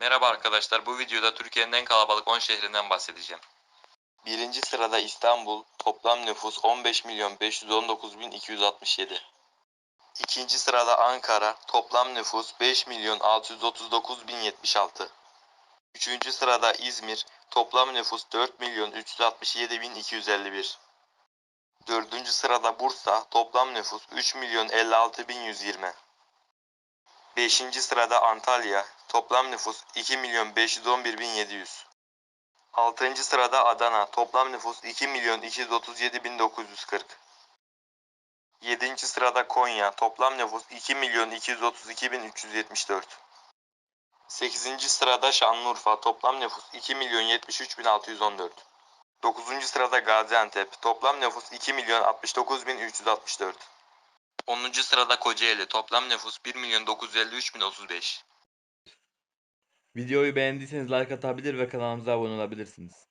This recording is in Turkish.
Merhaba arkadaşlar, bu videoda Türkiye'nin en kalabalık 10 şehrinden bahsedeceğim. Birinci sırada İstanbul, toplam nüfus 15 milyon 519 bin 267. İkinci sırada Ankara, toplam nüfus 5 milyon 639 bin 76. Üçüncü sırada İzmir, toplam nüfus 4 milyon 367 bin 251. Dördüncü sırada Bursa, toplam nüfus 3 milyon 56 bin 120. Beşinci sırada Antalya, toplam nüfus 2 milyon 511 bin 700. Altıncı sırada Adana, toplam nüfus 2 milyon 237 bin 940. Yedinci sırada Konya, toplam nüfus 2 milyon 232 bin 374. Sekizinci sırada Şanlıurfa, toplam nüfus 2 milyon 73 bin 614. Dokuzuncu sırada Gaziantep, toplam nüfus 2 milyon 69 bin 364. 10. sırada Kocaeli, toplam nüfus 1 milyon 953 bin 35. Videoyu beğendiyseniz like atabilir ve kanalımıza abone olabilirsiniz.